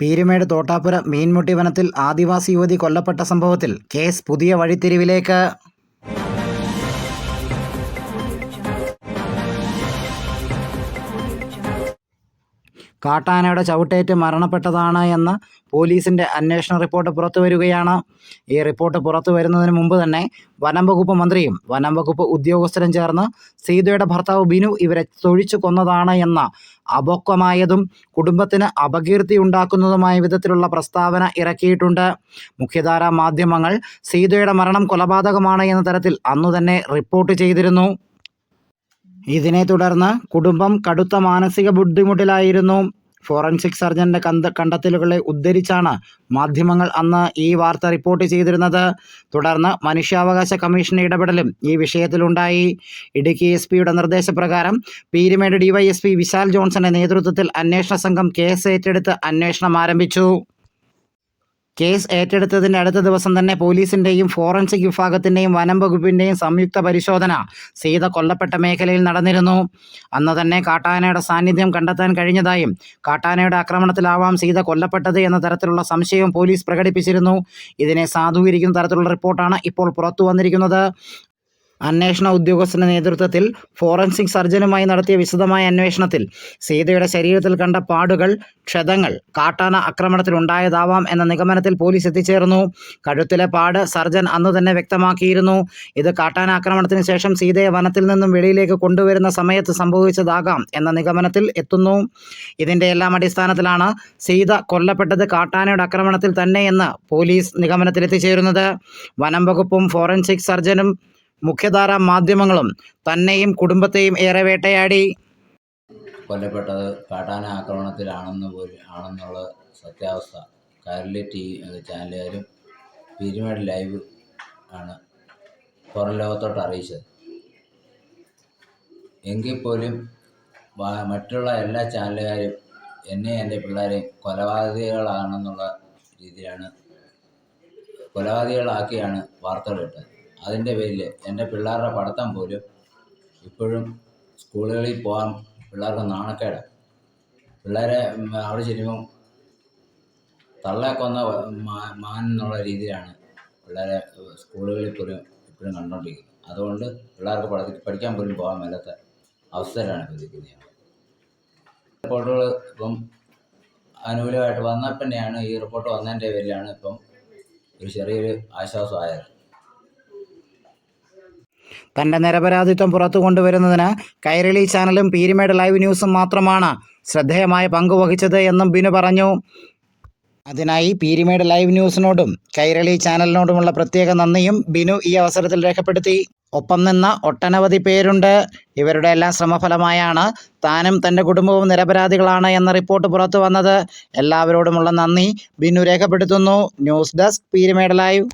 പീരുമേട് തോട്ടാപ്പുര മീൻമുട്ടി വനത്തിൽ ആദിവാസി യുവതി കൊല്ലപ്പെട്ട സംഭവത്തിൽ കേസ് പുതിയ വഴിത്തിരിവിലേക്ക് കാട്ടാനയുടെ ചവിട്ടേറ്റ് മരണപ്പെട്ടതാണ് എന്ന് പോലീസിന്റെ അന്വേഷണ റിപ്പോർട്ട് പുറത്തു വരികയാണ്. ഈ റിപ്പോർട്ട് പുറത്തു വരുന്നതിന് മുമ്പ് തന്നെ വനം വകുപ്പ് മന്ത്രിയും വനം വകുപ്പ് ഉദ്യോഗസ്ഥരും ചേർന്ന് സീതയുടെ ഭർത്താവ് ബിനു ഇവരെ തൊഴിച്ചു കൊന്നതാണ് എന്ന അപക്വമായതും കുടുംബത്തിന് അപകീർത്തി ഉണ്ടാക്കുന്നതുമായ വിധത്തിലുള്ള പ്രസ്താവന ഇറക്കിയിട്ടുണ്ട്. മുഖ്യധാരാ മാധ്യമങ്ങൾ സീതയുടെ മരണം കൊലപാതകമാണ് എന്ന തരത്തിൽ അന്നു തന്നെ റിപ്പോർട്ട് ചെയ്തിരുന്നു. ഇതിനെ തുടർന്ന് കുടുംബം കടുത്ത മാനസിക ബുദ്ധിമുട്ടിലായിരുന്നു. ഫോറൻസിക് സർജന്റെ കണ്ട കണ്ടെത്തലുകളെ ഉദ്ധരിച്ചാണ് മാധ്യമങ്ങൾ അന്ന് ഈ വാർത്ത റിപ്പോർട്ട് ചെയ്തിരുന്നത്. തുടർന്ന് മനുഷ്യാവകാശ കമ്മീഷൻ ഇടപെടലും ഈ വിഷയത്തിലുണ്ടായി. ഇടുക്കി എസ് പിയുടെ നിർദ്ദേശപ്രകാരം പീരുമേട് ഡിവൈഎസ്പി വിശാൽ ജോൺസന്റെ നേതൃത്വത്തിൽ അന്വേഷണ സംഘം കേസ് ഏറ്റെടുത്ത് അന്വേഷണം ആരംഭിച്ചു. കേസ് ഏറ്റെടുത്തതിന്റെ അടുത്ത ദിവസം തന്നെ പോലീസിന്റെയും ഫോറൻസിക് വിഭാഗത്തിന്റെയും വനം വകുപ്പിന്റെയും സംയുക്ത പരിശോധന സീത കൊല്ലപ്പെട്ട മേഖലയിൽ നടന്നിരുന്നു. അന്ന് തന്നെ കാട്ടാനയുടെ സാന്നിധ്യം കണ്ടെത്താൻ കഴിഞ്ഞതായും കാട്ടാനയുടെ ആക്രമണത്തിലാവാം സീത കൊല്ലപ്പെട്ടത് എന്ന തരത്തിലുള്ള സംശയവും പോലീസ് പ്രകടിപ്പിച്ചിരുന്നു. ഇതിനെ സാധൂകരിക്കുന്ന തരത്തിലുള്ള റിപ്പോർട്ടാണ് ഇപ്പോൾ പുറത്തു വന്നിരിക്കുന്നത്. അന്വേഷണ ഉദ്യോഗസ്ഥന്റെ നേതൃത്വത്തിൽ ഫോറൻസിക് സർജനുമായി നടത്തിയ വിശദമായ അന്വേഷണത്തിൽ സീതയുടെ ശരീരത്തിൽ കണ്ട പാടുകൾ ക്ഷതങ്ങൾ കാട്ടാന ആക്രമണത്തിൽ ഉണ്ടായതാവാം എന്ന നിഗമനത്തിൽ പോലീസ് എത്തിച്ചേർന്നു. കഴുത്തിലെ പാട് സർജൻ അന്ന് തന്നെ വ്യക്തമാക്കിയിരുന്നു. ഇത് കാട്ടാന ആക്രമണത്തിന് ശേഷം സീതയെ വനത്തിൽ നിന്നും വെളിയിലേക്ക് കൊണ്ടുവരുന്ന സമയത്ത് സംഭവിച്ചതാകാം എന്ന നിഗമനത്തിൽ എത്തുന്നു. ഇതിന്റെ എല്ലാം അടിസ്ഥാനത്തിലാണ് സീത കൊല്ലപ്പെട്ടത് കാട്ടാനയുടെ ആക്രമണത്തിൽ തന്നെയെന്ന് പോലീസ് നിഗമനത്തിലെത്തിച്ചേരുന്നത് വനം വകുപ്പും ഫോറൻസിക് സർജനും മുഖ്യധാരാ മാധ്യമങ്ങളും തന്നെയും കുടുംബത്തെയും ഏറെ വേട്ടയാടി. കൊല്ലപ്പെട്ടത് കാട്ടാന ആക്രമണത്തിലാണെന്ന് ആണെന്നുള്ള സത്യാവസ്ഥ. കാരലി ടി ചാനലുകാരും പീരുമേട് ലൈവ് ആണ് പുറം ലോകത്തോട്ട് അറിയിച്ചത്. എങ്കിൽ പോലും മറ്റുള്ള എല്ലാ ചാനലുകാരും എന്നെ എന്റെ പിള്ളേരെയും കൊലപാതകികളാണെന്നുള്ള രീതിയിലാണ് കൊലപാതകികളാക്കിയാണ് വാർത്തകൾ ഇട്ടത് അതിന്റെ പേരിൽ എന്റെ പിള്ളേരുടെ പഠിത്തം പോലും ഇപ്പോഴും സ്കൂളുകളിൽ പോകാൻ പിള്ളേർക്ക് നാണക്കേട്. പിള്ളേരെ അവിടെ ചെല്ലുമ്പം തള്ളെ മാൻ എന്നുള്ള രീതിയിലാണ് പിള്ളേരെ സ്കൂളുകളിൽ പോലും ഇപ്പോഴും കണ്ടുകൊണ്ടിരിക്കുന്നത്. അതുകൊണ്ട് പിള്ളേർക്ക് പഠി പഠിക്കാൻ പോലും പോകാൻ മേലാത്ത അവസ്ഥയിലാണ് ഇപ്പോൾ റിപ്പോർട്ടുകൾ ഇപ്പം അനുകൂലമായിട്ട് വന്നാൽ ഈ റിപ്പോർട്ട് വന്നതിന്റെ പേരിലാണ് ഇപ്പം ഒരു ചെറിയൊരു ആശ്വാസമായത്. തന്റെ നിരപരാധിത്വം പുറത്തു കൊണ്ടുവരുന്നതിന് കൈരളി ചാനലും പീരിമേഡ് ലൈവ് ന്യൂസും മാത്രമാണ് ശ്രദ്ധേയമായ പങ്കുവഹിച്ചത് എന്നും ബിനു പറഞ്ഞു. അതിനായി പീരിമേഡ് ലൈവ് ന്യൂസിനോടും കൈരളി ചാനലിനോടുമുള്ള പ്രത്യേക നന്ദിയും ബിനു ഈ അവസരത്തിൽ രേഖപ്പെടുത്തി. ഒപ്പം നിന്ന ഒട്ടനവധി പേരുണ്ട്. ഇവരുടെ എല്ലാം ശ്രമഫലമായാണ് താനും തന്റെ കുടുംബവും നിരപരാധികളാണ് എന്ന റിപ്പോർട്ട് പുറത്തു വന്നത്. എല്ലാവരോടുമുള്ള നന്ദി ബിനു രേഖപ്പെടുത്തുന്നു. News desk Peermade live.